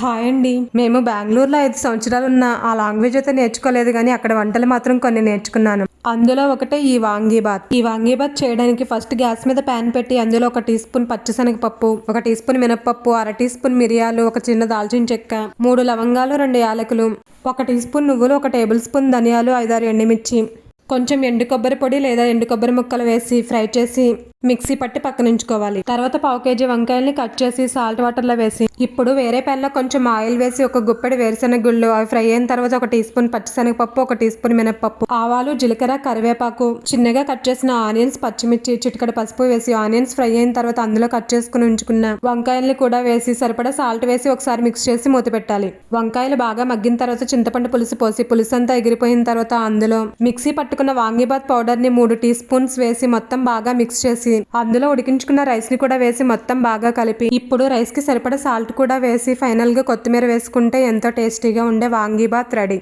Hi అండి. మేము బెంగళూరులో ఐదు సంవత్సరాలు ఉన్న ఆ లాంగ్వేజ్ అయితే నేర్చుకోలేదు కానీ అక్కడ వంటలు మాత్రం కొన్ని నేర్చుకున్నాను. అందులో ఒకటే ఈ వాంగీబాత్. ఈ వాంగీబాత్ చేయడానికి ఫస్ట్ గ్యాస్ మీద ప్యాన్ పెట్టి అందులో ఒక టీ స్పూన్ పచ్చిశనగపప్పు ఒక టీ స్పూన్ మినపప్పు అర టీ స్పూన్ మిరియాలు ఒక చిన్న దాల్చిన చెక్క మూడు లవంగాలు రెండు యాలకులు ఒక టీ స్పూన్ నువ్వులు ఒక టేబుల్ స్పూన్ ధనియాలు ఐదారు ఎండుమిర్చి కొంచెం ఎండు కొబ్బరి పొడి లేదా ఎండు కొబ్బరి ముక్కలు వేసి ఫ్రై చేసి మిక్సీ పట్టి పక్కన ఉంచుకోవాలి తర్వాత పావు కేజీ వంకాయల్ని కట్ చేసి సాల్ట్ వాటర్లో వేసి ఇప్పుడు వేరే పెన్లో కొంచెం ఆయిల్ వేసి ఒక గుప్పెడు వేరుశెనగ గుళ్ళు అవి ఫ్రై అయిన తర్వాత ఒక టీ స్పూన్ పచ్చిశనగపప్పు ఒక టీ స్పూన్ మినపప్పు ఆవాలు జీలకర్ర కరివేపాకు చిన్నగా కట్ చేసిన ఆనియన్స్ పచ్చిమిర్చి చిటికడ పసుపు వేసి ఆనియన్స్ ఫ్రై అయిన తర్వాత అందులో కట్ చేసుకుని ఉంచుకున్న వంకాయల్ని కూడా వేసి సరిపడా సాల్ట్ వేసి ఒకసారి మిక్స్ చేసి మూత పెట్టాలి. వంకాయలు బాగా మగ్గిన తర్వాత చింతపండు పులుసు పోసి పులుసు అంతా ఎగిరిపోయిన తర్వాత అందులో మిక్సీ పట్టుకున్న వాంగీబాత్ పౌడర్ని మూడు టీ స్పూన్స్ వేసి మొత్తం బాగా మిక్స్ చేసి అందులో ఉడికించుకున్న రైస్ని కూడా వేసి మొత్తం బాగా కలిపి ఇప్పుడు రైస్కి సరిపడా సాల్ట్ కూడా వేసి ఫైనల్గా కొత్తిమీర వేసుకుంటే ఎంతో టేస్టీగా ఉండే వాంగీబాత్ రెడీ.